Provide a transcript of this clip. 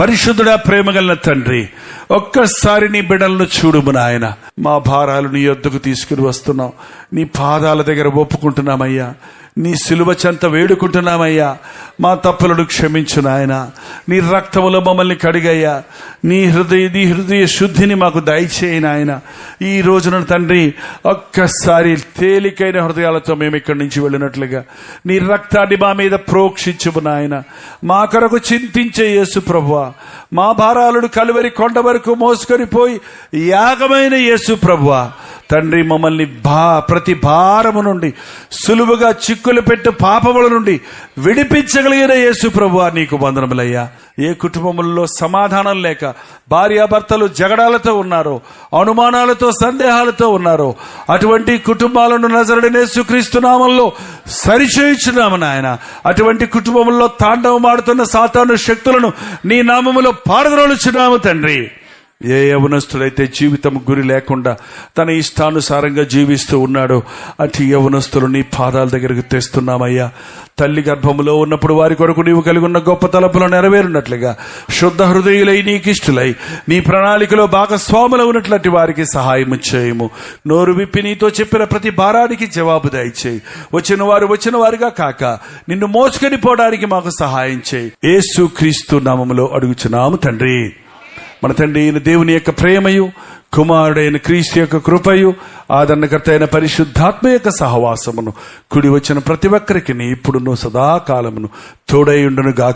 పరిశుద్ధుడా ప్రేమగల తండ్రి ఒక్కసారి నీ బిడ్డలను చూడుము నాయన. మా భారాలు నీ యొద్దకు తీసుకుని వస్తున్నాం. నీ పాదాల దగ్గర ఒప్పుకుంటున్నామయ్యా. నీ సిలువ చెంత వేడుకుంటున్నామయ్యా. మా తప్పులను క్షమించు నాయన. నీ రక్తములో మమ్మల్ని కడిగయ్యా. నీ హృదయ నీ హృదయ శుద్ధిని మాకు దయచేయి నాయన. ఈ రోజున తండ్రి ఒక్కసారి తేలికైన హృదయాలతో మేము ఇక్కడి నుంచి వెళ్ళినట్లుగా. నీ రక్తాన్ని మా మీద ప్రోక్షించుము నాయన. మా కొరకు చింతించే యేసు ప్రభువ. మా భారాలను కలువరి కొండ వరకు మోసుకొని పోయి యాగమైన యేసు ప్రభువా. తండ్రి మమ్మల్ని భా ప్రతి భారము నుండి సులువుగా చిక్కులు పెట్టు పాపముల నుండి విడిపించగలిగిన యేసు ప్రభు నీకు వందనములయ్యా. ఏ కుటుంబముల్లో సమాధానం లేక భార్యాభర్తలు జగడాలతో ఉన్నారో అనుమానాలతో సందేహాలతో ఉన్నారో అటువంటి కుటుంబాలను నజరడనేసు క్రీస్తు సరిచేయుచున్నాము నాయన. అటువంటి కుటుంబంలో తాండవమాడుతున్న సాతాను శక్తులను నీ నామములో పారద్రోలుచున్నాము తండ్రి. ఏ యవనస్తుడైతే జీవితం గురి లేకుండా తన ఇష్టానుసారంగా జీవిస్తూ ఉన్నాడో అటు యవనస్తులు నీ పాదాల దగ్గరకు తెస్తున్నామయ్యా. తల్లి గర్భములో ఉన్నప్పుడు వారి కొరకు నీవు కలిగి ఉన్న గొప్ప తలపులు నెరవేరున్నట్లుగా శుద్ధ హృదయులై నీకిష్టులై నీ ప్రణాళికలో భాగస్వాములు ఉన్నట్లటి వారికి సహాయం చేయము. నోరు విప్పి నీతో చెప్పిన ప్రతి భారానికి జవాబు దయచేయి. వచ్చిన వారు వచ్చిన వారుగా కాక నిన్ను మోసుకొని పోవడానికి మాకు సహాయం చేయి. ఏసు క్రీస్తు నామములో అడుగుచున్నాము తండ్రి. మన తండ్రి అయిన దేవుని యొక్క ప్రేమయు కుమారుడైన క్రీస్తు యొక్క కృపయు ఆదరణకర్త అయిన పరిశుద్ధాత్మ యొక్క సహవాసమును కుడి వచ్చిన ప్రతి ఒక్కరికి ఇప్పుడును సదాకాలమును తోడై ఉండును